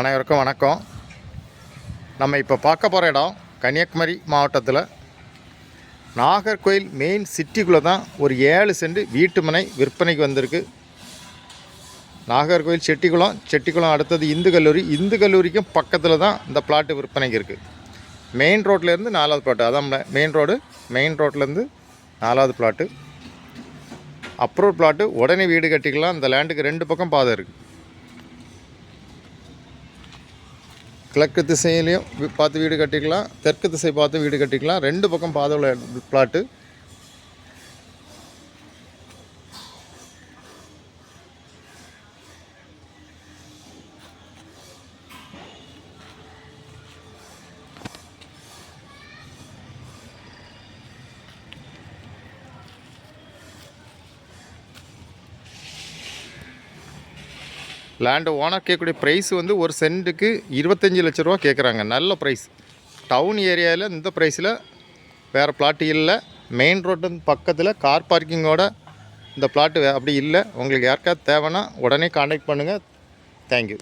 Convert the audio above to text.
அனைவருக்கும் வணக்கம். நம்ம இப்போ பார்க்க போகிற இடம் கன்னியாகுமரி மாவட்டத்தில். நாகர்கோயில் மெயின் சிட்டிக்குள்ளே தான் ஒரு ஏழு சென்ட் வீட்டு மனை விற்பனைக்கு வந்திருக்கு. நாகர்கோயில் செட்டிக்குளம் செட்டிக்குளம் அடுத்தது இந்து கல்லூரி. இந்து கல்லூரிக்கும் பக்கத்தில் தான் இந்த பிளாட்டு விற்பனைக்கு இருக்குது மெயின் ரோட்லேருந்து நாலாவது பிளாட்டு அதான் மெயின் ரோடு மெயின் ரோட்லேருந்து நாலாவது பிளாட்டு அப்ரூவ் பிளாட்டு உடனே வீடு கட்டிக்கலாம். இந்த லேண்டுக்கு ரெண்டு பக்கம் பாதை இருக்குது கிழக்கு திசையிலையும் பார்த்து வீடு கட்டிக்கலாம் தெற்கு திசை பார்த்து வீடு கட்டிக்கலாம். ரெண்டு பக்கம் பாதை உள்ள பிளாட்டு. லேண்டு ஓனர் கேட்கக்கூடிய ப்ரைஸ் வந்து ஒரு சென்ட்டுக்கு இருபத்தஞ்சி லட்ச ரூபா கேட்குறாங்க. நல்ல ப்ரைஸ் டவுன் ஏரியாவில் இந்த ப்ரைஸில் வேறு பிளாட்டு இல்லை. மெயின் ரோட்டு பக்கத்தில் கார் பார்க்கிங்கோட இந்த பிளாட்டு அப்படி இல்லை. உங்களுக்கு யாருக்காவது தேவைன்னா உடனே காண்டாக்ட் பண்ணுங்கள் தேங்க்யூ